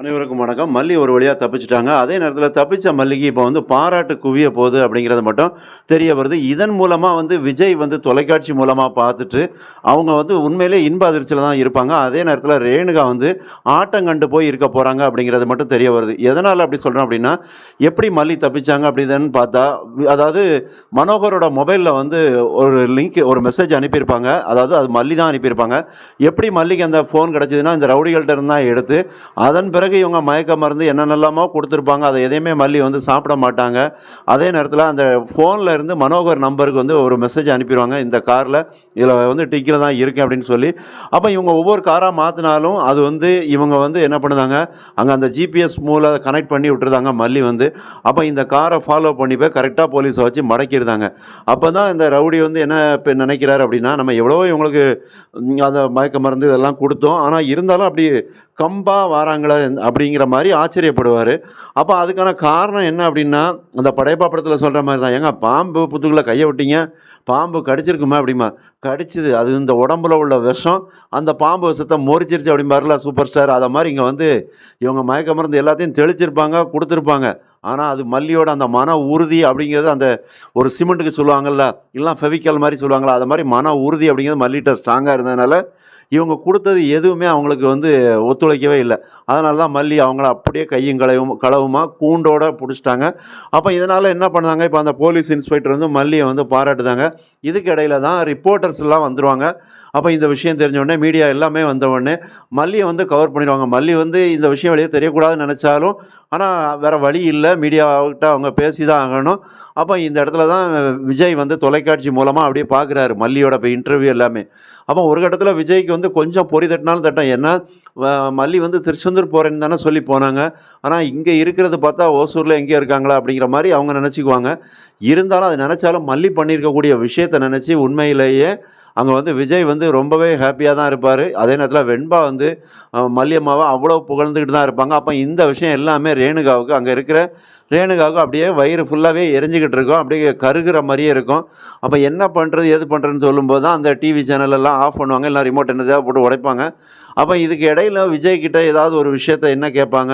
அனைவருக்கும் வணக்கம். மல்லி ஒரு வழியாக தப்பிச்சிட்டாங்க. அதே நேரத்தில் தப்பிச்ச மல்லிகை இப்போ வந்து பாராட்டு குவிய போகுது அப்படிங்கிறது மட்டும் தெரிய வருது. இதன் மூலமாக வந்து விஜய் வந்து தொலைக்காட்சி மூலமாக பார்த்துட்டு அவங்க வந்து உண்மையிலே இன்ப அதிர்ச்சியில் தான் இருப்பாங்க. அதே நேரத்தில் ரேணுகா வந்து ஆட்டம் கண்டு போய் இருக்க போகிறாங்க அப்படிங்கிறது மட்டும் தெரிய வருது. எதனால் அப்படி சொல்கிறோம் அப்படின்னா எப்படி மல்லி தப்பிச்சாங்க அப்படின்னு பார்த்தா அதாவது மனோகரோட மொபைலில் வந்து ஒரு லிங்க் ஒரு மெசேஜ் அனுப்பியிருப்பாங்க. அதாவது அது மல்லி தான் அனுப்பியிருப்பாங்க. எப்படி மல்லிக்கு அந்த ஃபோன் கிடச்சிதுன்னா இந்த ரவுடிகள்கிட்ட இருந்தால் எடுத்து அதன் பிறகு இவங்க மயக்க மருந்து என்னென்னலாமோ கொடுத்துருப்பாங்க. அதை எதையுமே மல்லி வந்து சாப்பிட மாட்டாங்க. அதே நேரத்தில் அந்த ஃபோனில் இருந்து மனோகர் நம்பருக்கு வந்து ஒரு மெசேஜ் அனுப்பிடுவாங்க. இந்த காரில் இதில் வந்து டிக்கில் தான் இருக்கேன் அப்படின்னு சொல்லி அப்போ இவங்க ஒவ்வொரு காராக மாற்றினாலும் அது வந்து இவங்க வந்து என்ன பண்ணுதாங்க? அங்கே அந்த ஜிபிஎஸ் மூலம் கனெக்ட் பண்ணி விட்டுருந்தாங்க மல்லி வந்து. அப்போ இந்த காரை ஃபாலோ பண்ணி போய் கரெக்டாக போலீஸை வச்சு மடக்கிருந்தாங்க அப்போ தான் இந்த ரவுடி வந்து என்ன இப்போ நினைக்கிறாரு அப்படின்னா நம்ம எவ்வளோ இவங்களுக்கு அந்த மயக்க மருந்து இதெல்லாம் கொடுத்தோம். ஆனால் இருந்தாலும் அப்படி கம்பாக வராங்களே அப்படிங்கிற மாதிரி ஆச்சரியப்படுவார். அப்போ அதுக்கான காரணம் என்ன அப்படின்னா அந்த படையப்பா படத்தில் சொல்கிற மாதிரி தான். ஏங்க பாம்பு புத்துக்குள்ளே கையை விட்டீங்க? பாம்பு கடிச்சிருக்குமா அப்படிமா? கடிச்சிது. அது இந்த உடம்புல உள்ள விஷம் அந்த பாம்பு விஷத்தை முறிச்சிருச்சு அப்படிம்பாருல சூப்பர் ஸ்டார் அதை மாதிரி இங்கே வந்து இவங்க மயக்க மருந்து எல்லாத்தையும் தெளிச்சிருப்பாங்க கொடுத்துருப்பாங்க. ஆனால் அது மல்லியோட அந்த மன உறுதி அப்படிங்கிறது அந்த ஒரு சிமெண்ட்டுக்கு சொல்லுவாங்கள்ல இல்லைனா ஃபெவிக்கல் மாதிரி சொல்லுவாங்கள்ல அது மாதிரி மன உறுதி அப்படிங்கிறது மல்லிகிட்ட ஸ்ட்ராங்காக இருந்ததுனால இவங்க கொடுத்தது எதுவுமே அவங்களுக்கு வந்து ஒத்துழைக்கவே இல்லை. அதனால தான் மல்லி அவங்கள அப்படியே கையும் களவும் களவுமா கூண்டோட பிடிச்சிட்டாங்க. அப்போ இதனால் என்ன பண்ணாங்க? இப்போ அந்த போலீஸ் இன்ஸ்பெக்டர் வந்து மல்லியை வந்து பாராட்டுதாங்க. இதுக்கு இடையில தான் ரிப்போர்ட்டர்ஸ் எல்லாம் வந்துடுவாங்க அப்போ இந்த விஷயம் தெரிஞ்ச மீடியா எல்லாமே வந்த உடனே மல்லியை வந்து கவர் பண்ணிடுவாங்க. மல்லி வந்து இந்த விஷயம் வெளியே தெரியக்கூடாதுன்னு நினச்சாலும் ஆனால் வேறு வழி இல்லை. மீடியாவிட்ட அவங்க பேசி தான் ஆகணும். அப்போ இந்த இடத்துல தான் விஜய் வந்து தொலைக்காட்சி மூலமாக அப்படியே பார்க்குறாரு மல்லியோட இப்போ இன்டர்வியூ எல்லாமே. அப்போ ஒரு கட்டத்தில் விஜய்க்கு வந்து கொஞ்சம் பொறி தட்டினாலும் தட்டம். ஏன்னா வ- மல்லி வந்து திருச்செந்தூர் போகிறேன்னு தானே சொல்லி போனாங்க. ஆனால் இங்கே இருக்கிறது பார்த்தா ஓசூரில் எங்கே இருக்காங்களா அப்படிங்கிற மாதிரி அவங்க நினச்சிக்குவாங்க. இருந்தாலும் அது நினச்சாலும் மல்லி பண்ணியிருக்கக்கூடிய விஷயத்தை நினச்சி உண்மையிலேயே அங்கே வந்து விஜய் வந்து ரொம்பவே ஹாப்பியாக தான் இருப்பார். அதே நேரத்தில் வெண்பா வந்து மல்லியம்மாவை அவ்வளோ புகழ்ந்துக்கிட்டு தான் இருப்பாங்க. அப்போ இந்த விஷயம் எல்லாமே ரேணுகாவுக்கு அங்கே இருக்கிற ரேணுகாவுக்கும் அப்படியே வயிறு ஃபுல்லாகவே எரிஞ்சுக்கிட்டு இருக்கும். அப்படியே கருகிற மாதிரியே இருக்கும். அப்போ என்ன பண்ணுறது எது பண்ணுறதுன்னு சொல்லும்போது தான் அந்த டிவி சேனலெல்லாம் ஆஃப் பண்ணுவாங்க. எல்லாம் ரிமோட் என்னதையாக போட்டு உடைப்பாங்க. அப்போ இதுக்கு இடையில விஜய் கிட்ட ஏதாவது ஒரு விஷயத்த என்ன கேட்பாங்க?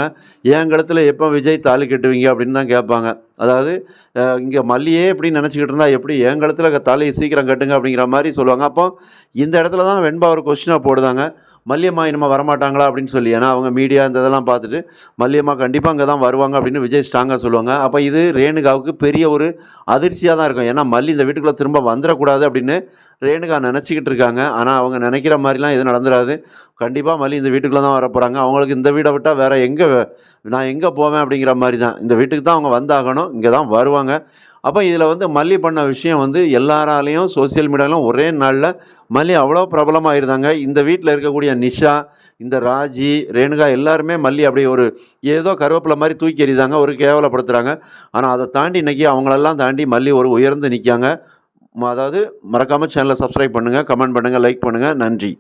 என் கழுத்தில் எப்போ விஜய் தாலி கட்டுவீங்க? அப்படின்னு தான் கேட்பாங்க. அதாவது இங்கே மல்லியே இப்படி நினச்சிக்கிட்டு இருந்தால் எப்படி என் கழுத்தில் தாலியை சீக்கிரம் கட்டுங்க அப்படிங்கிற மாதிரி சொல்லுவாங்க. அப்போ இந்த இடத்துல தான் வெண்பா ஒரு கொஸ்டினாக போடுதாங்க. மல்லியம்மா இனிமேல் வரமாட்டாங்களா அப்படின்னு சொல்லி. ஏன்னா அவங்க மீடியா இந்த இதெல்லாம் பார்த்துட்டு மல்லியம்மா கண்டிப்பாக அங்கே தான் வருவாங்க அப்படின்னு விஜய் ஸ்ட்ராங்காக சொல்லுவாங்க. அப்போ இது ரேணுகாவுக்கு பெரிய ஒரு அதிர்ச்சியாக தான் இருக்கும். ஏன்னா மல்லி இந்த வீட்டுக்குள்ளே திரும்ப வந்துடக்கூடாது அப்படின்னு ரேணுகா நினச்சிக்கிட்டு இருக்காங்க. ஆனால் அவங்க நினைக்கிற மாதிரிலாம் எதுவும் நடந்துடாது கண்டிப்பாக மல்லி இந்த வீட்டுக்குள்ளே தான் வர போகிறாங்க அவங்களுக்கு இந்த வீடை விட்டால் வேறு எங்கே நான் எங்கே போவேன் அப்படிங்கிற மாதிரி தான். இந்த வீட்டுக்கு தான் அவங்க வந்தாகணும். இங்கே தான் வருவாங்க. அப்போ இதில் வந்து மல்லி பண்ண விஷயம் வந்து எல்லாராலையும் சோஷியல் மீடியாவிலும் ஒரே நாளில் மல்லி அவ்வளோ பிரபலமாக இருந்தாங்க இந்த வீட்டில் இருக்கக்கூடிய நிஷா இந்த ராஜி ரேணுகா எல்லாருமே மல்லி அப்படியே ஒரு ஏதோ கருவேப்பிலை மாதிரி தூக்கி எறிதாங்க ஒரு கேவலப்படுத்துகிறாங்க ஆனால் அதை தாண்டி இன்றைக்கி அவங்களெல்லாம் தாண்டி மல்லி ஒரு உயர்ந்து நிற்காங்க அதாவது மறக்காமல் சேனலை சப்ஸ்கிரைப் பண்ணுங்கள் கமெண்ட் பண்ணுங்கள் லைக் பண்ணுங்கள் நன்றி.